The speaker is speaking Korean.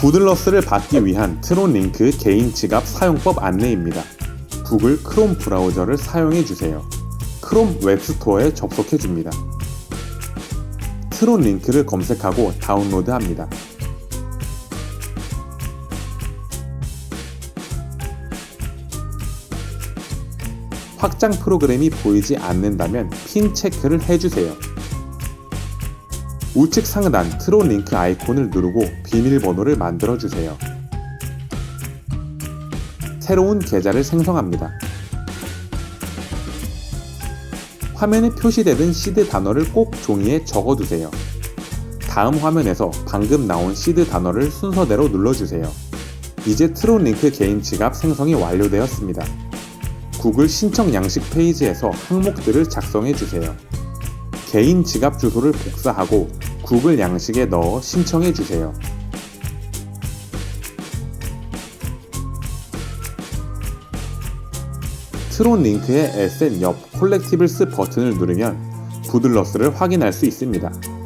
구들러스를 받기 위한 트론 링크 개인 지갑 사용법 안내입니다. 구글 크롬 브라우저를 사용해 주세요. 크롬 웹스토어에 접속해 줍니다. 트론 링크를 검색하고 다운로드 합니다. 확장 프로그램이 보이지 않는다면 핀 체크를 해주세요. 우측 상단 트론 링크 아이콘을 누르고 비밀번호를 만들어 주세요. 새로운 계좌를 생성합니다. 화면에 표시되는 시드 단어를 꼭 종이에 적어 두세요. 다음 화면에서 방금 나온 시드 단어를 순서대로 눌러주세요. 이제 트론 링크 개인 지갑 생성이 완료되었습니다. 구글 신청 양식 페이지에서 항목들을 작성해 주세요. 개인 지갑 주소를 복사하고 구글 양식에 넣어 신청해 주세요. 트론 링크의 에센 옆 콜렉티블스 버튼을 누르면 부들러스를 확인할 수 있습니다.